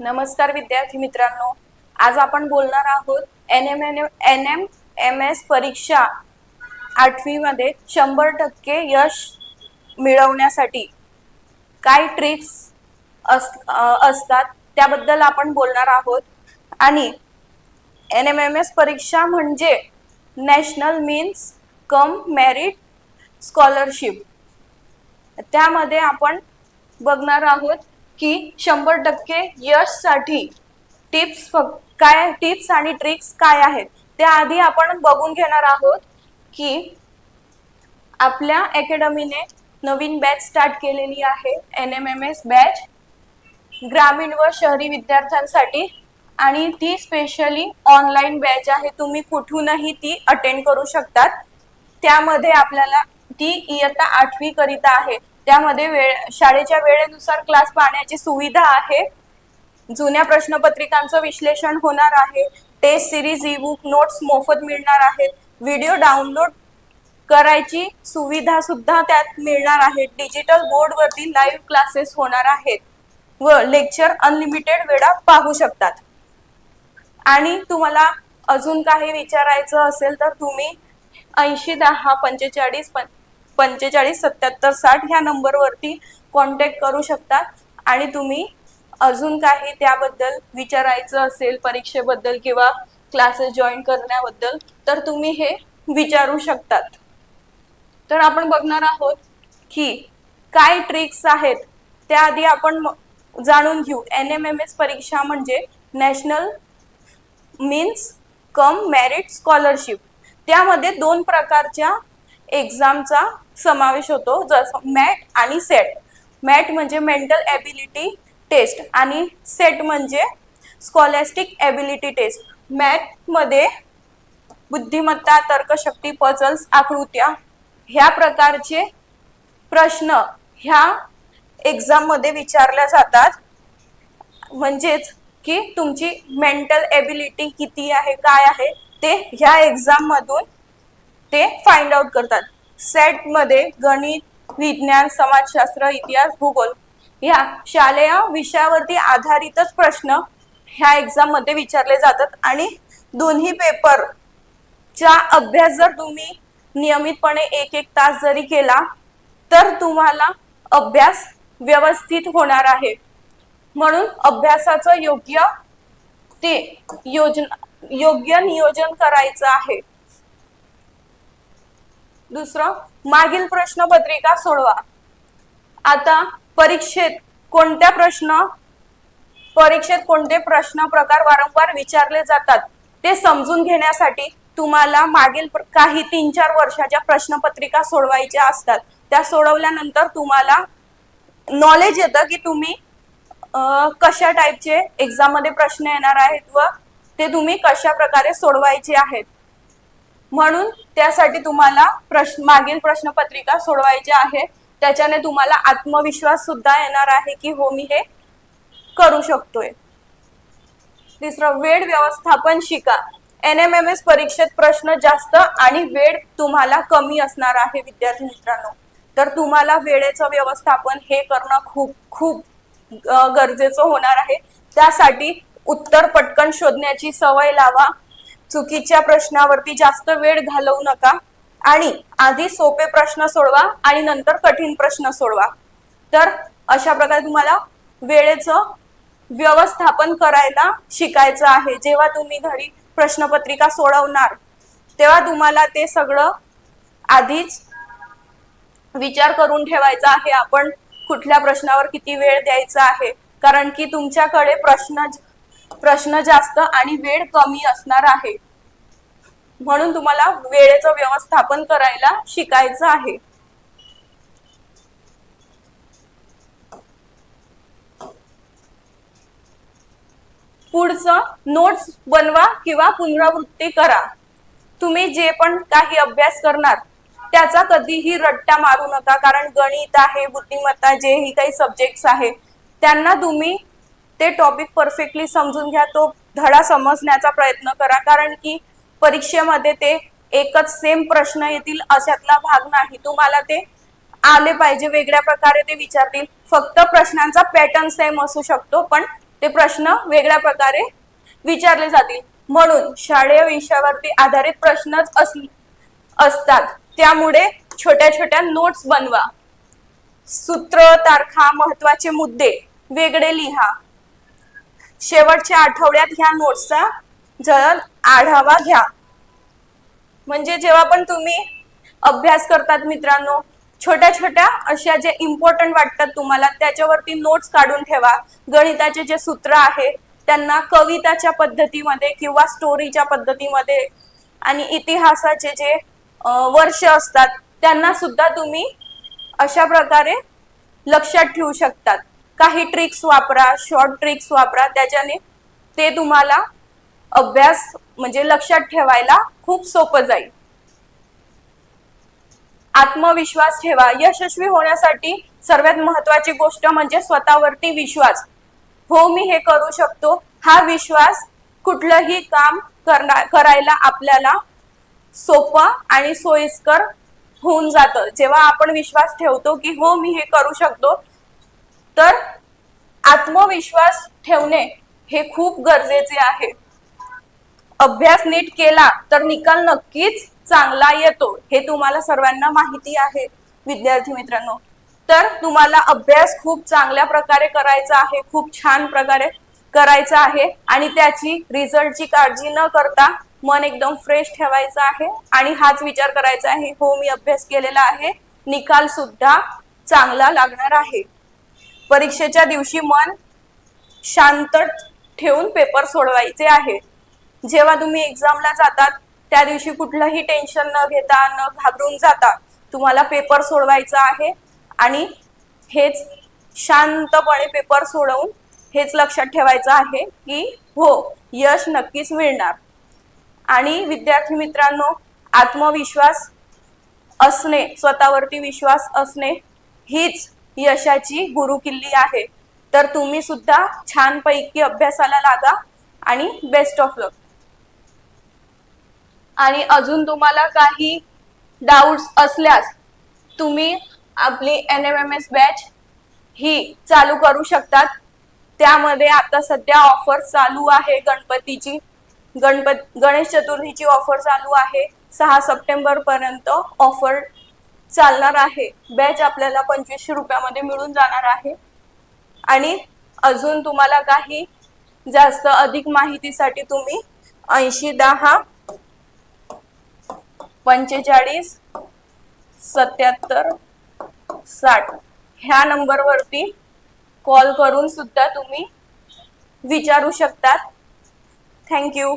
नमस्कार विद्यार्थी मित्रांनो. आज आपण बोलणार आहोत N M N N M M S परीक्षा आठवीमध्ये शंभर टक्के यश मिळवण्यासाठी काय ट्रिक्स अस असतात त्याबद्दल आपण बोलणार आहोत. आणि एन एम एम एस परीक्षा म्हणजे national means cum merit scholarship. त्यामध्ये आपण बघणार आहोत की शंभर टक्के यशसाठी टिप्स काय टिप्स आणि ट्रिक्स काय आहेत? त्याआधी आपण बघून घेणार आहोत की आपल्या अकॅडमीने नवीन बॅच स्टार्ट केलेली आहे N M M S batch. ग्रामीण व शहरी विद्यार्थ्यांसाठी आणि ती स्पेशली ऑनलाईन बॅच आहे. तुम्ही कुठूनही ती अटेंड करू शकतात. त्यामध्ये आपल्याला ती इयत्ता आठवी करिता आहे. त्यामध्ये वेळ शाळेच्या वेळेनुसार क्लास पाहण्याची सुविधा आहे. जुन्या प्रश्नपत्रिकांचं विश्लेषण होणार आहे. Test series e book notes मोफत मिळणार आहेत. व्हिडिओ डाउनलोड करायची सुविधा सुद्धा त्यात मिळणार आहे. डिजिटल बोर्डवरती लाईव्ह क्लासेस होणार आहेत. व लेक्चर अनलिमिटेड वेळा पाहू शकतात. आणि तुम्हाला अजून काही विचारायचं असेल तर तुम्ही ऐंशी दहा पंचेचाळीस पं पंचेचाळीस सत्याहत्तर साठ ह्या नंबरवरती कॉन्टॅक्ट करू शकता. आणि तुम्ही अजून काही त्याबद्दल विचारायचं असेल परीक्षेबद्दल किंवा क्लासेस जॉईन करण्याबद्दल तर तुम्ही हे विचारू शकतात. तर आपण बघणार आहोत की काय ट्रिक्स आहेत त्याआधी आपण जाणून घेऊ. एन एम एम एस परीक्षा म्हणजे national means cum merit scholarship त्यामध्ये दोन प्रकारच्या एक्झामचा समावेश होतो. जसं मॅट आणि सेट. मॅट म्हणजे मेंटल ॲबिलिटी टेस्ट आणि सेट म्हणजे स्कॉलॅस्टिक ॲबिलिटी टेस्ट. मॅथमध्ये बुद्धिमत्ता तर्कशक्ती पझल्स आकृत्या ह्या प्रकारचे प्रश्न ह्या एक्झाममध्ये विचारल्या जातात. म्हणजेच की तुमची मेंटल ॲबिलिटी किती आहे काय आहे ते ह्या एक्झाममधून ते फाइंड आउट करतात. सेटमध्ये गणित विज्ञान समाजशास्त्र इतिहास भूगोल ह्या शालेय विषयावरती आधारितच प्रश्न ह्या एक्झाममध्ये विचारले जातात. आणि दोन्ही पेपर चा अभ्यास जर तुम्ही नियमितपणे एक एक तास जरी केला तर तुम्हाला अभ्यास व्यवस्थित होणार आहे. म्हणून अभ्यासाचं योग्य ते योजना योग्य नियोजन करायचं आहे. दुसरं मागील प्रश्नपत्रिका सोडवा. आता परीक्षेत कोणत्या प्रश्न परीक्षेत कोणते प्रश्न प्रकार वारंवार विचारले जातात ते समजून घेण्यासाठी तुम्हाला मागील काही तीन चार वर्षाच्या प्रश्नपत्रिका सोडवायच्या असतात. त्या सोडवल्यानंतर तुम्हाला नॉलेज येतं की तुम्ही कशा टाईपचे एक्झाममध्ये प्रश्न येणार आहेत व ते तुम्ही कशा प्रकारे सोडवायचे आहेत. म्हणून त्यासाठी तुम्हाला प्रश्न मागील प्रश्नपत्रिका सोडवायची आहे. त्याच्याने तुम्हाला आत्मविश्वास सुद्धा येणार आहे की हो मी हे करू शकतोय. तिसरं वेळ व्यवस्थापन शिका. एन एम एम एस परीक्षेत प्रश्न जास्त आणि वेळ तुम्हाला कमी असणार आहे विद्यार्थी मित्रांनो. तर तुम्हाला वेळेचं व्यवस्थापन हे करणं खूप खूप गरजेचं होणार आहे. त्यासाठी उत्तर पटकन शोधण्याची सवय लावा. चुकीच्या प्रश्नावरती जास्त वेळ घालवू नका. आणि आधी सोपे प्रश्न सोडवा आणि नंतर कठीण प्रश्न सोडवा. तर अशा प्रकारे तुम्हाला वेळेचं व्यवस्थापन करायला शिकायचं आहे. जेव्हा तुम्ही घरी प्रश्नपत्रिका सोडवणार तेव्हा तुम्हाला ते सगळं आधीच विचार करून ठेवायचा आहे. आपण कुठल्या प्रश्नावर किती वेळ द्यायचा आहे? कारण की तुमच्याकडे प्रश्न प्रश्न जास्त आणि वेळ कमी असणार आहे. म्हणून तुम्हाला वेळेचं व्यवस्थापन करायला शिकायचं आहे. पुढचं नोट्स बनवा किंवा पुनरावृत्ती करा. तुम्ही जे पण काही अभ्यास करणार त्याचा कधीही रट्टा मारू नका कारण गणित आहे बुद्धिमत्ता जेही काही सब्जेक्ट्स आहे त्यांना तुम्ही ते टॉपिक परफेक्टली समजून घ्या. तो धडा समजण्याचा प्रयत्न करा. कारण की परीक्षेमध्ये ते एकच सेम प्रश्न येतील अशातला भाग नाही. तुम्हाला ते आले पाहिजे वेगळ्या प्रकारे ते विचारतील. फक्त प्रश्नांचा पॅटर्न सेम असू शकतो पण ते प्रश्न वेगळ्या प्रकारे विचारले जातील. म्हणून शालेय विषयावरती आधारित प्रश्नच अस असतात. त्यामुळे छोट्या छोट्या नोट्स बनवा. सूत्र तारखा महत्त्वाचे मुद्दे वेगळे लिहा. शेवटच्या आठवड्यात ह्या नोट्सचा जर आढावा घ्या. म्हणजे जेव्हा पण तुम्ही अभ्यास करतात मित्रांनो छोट्या छोट्या अशा जे इम्पॉर्टंट वाटतात तुम्हाला त्याच्यावरती नोट्स काढून ठेवा. गणिताचे जे सूत्र आहे त्यांना कविताच्या पद्धतीमध्ये किंवा स्टोरीच्या पद्धतीमध्ये आणि इतिहासाचे जे वर्ष असतात त्यांना सुद्धा तुम्ही अशा प्रकारे लक्षात ठेवू शकतात. काही ट्रिक्स वापरा शॉर्ट ट्रिक्स वापरा. त्याच्याने ते तुम्हाला अभ्यास म्हणजे लक्षात ठेवायला खूप सोपं जाईल. आत्मविश्वास ठेवा. यशस्वी होण्यासाठी सर्वात महत्वाची गोष्ट म्हणजे स्वतःवरती विश्वास. हो मी हे करू शकतो. हा विश्वास कुठलंही काम करणार करायला आपल्याला सोपं आणि सोयीस्कर होऊन जातं. जेव्हा आपण विश्वास ठेवतो की हो मी हे करू शकतो तर आत्मविश्वास ठेवणे हे खूप गरजेचे आहे. अभ्यास नीट केला तर निकाल नक्कीच चांगला येतो हे तुम्हाला सर्वांना माहिती आहे विद्यार्थी मित्रांनो. तर तुम्हाला अभ्यास खूप चांगल्या प्रकारे करायचा आहे खूप छान प्रकारे करायचा आहे आणि त्याची रिझल्टची काळजी न करता मन एकदम फ्रेश ठेवायचं आहे आणि हाच विचार करायचा आहे हो मी अभ्यास केलेला आहे निकाल सुद्धा चांगला लागणार आहे. परीक्षेच्या दिवशी मन शांत ठेवून पेपर सोडवायचे आहे. जेव्हा तुम्ही एक्झामला जातात त्या दिवशी कुठलंही टेन्शन न घेता न घाबरून जाता तुम्हाला पेपर सोडवायचा आहे. आणि हेच शांतपणे पेपर सोडवून हेच लक्षात ठेवायचं आहे की हो यश नक्कीच मिळणार. आणि विद्यार्थी मित्रांनो आत्मविश्वास असणे स्वतःवरती विश्वास असणे हीच यशाची गुरुकिल्ली आहे. तर तुम्ही सुद्धा छानपैकी अभ्यासाला लागा आणि बेस्ट ऑफ लक आणि अजून तुम्हाला काही डाऊट्स असल्यास तुम्ही आपली N M M S batch ही चालू करू शकतात. त्यामध्ये आता सध्या ऑफर चालू आहे गणपतीची. गणपत गणेश चतुर्थीची ऑफर चालू आहे. सहा सप्टेंबर पर्यंत ऑफर चालणार आहे. बॅच आपल्याला पंचवीसशे रुपयामध्ये मिळून जाणार आहे. आणि अजून तुम्हाला काही जास्त अधिक माहितीसाठी तुम्ही ऐंशी दहा पंचेचाळीस सत्याहत्तर साठ ह्या नंबरवरती कॉल करून सुद्धा तुम्ही विचारू शकतात. थँक्यू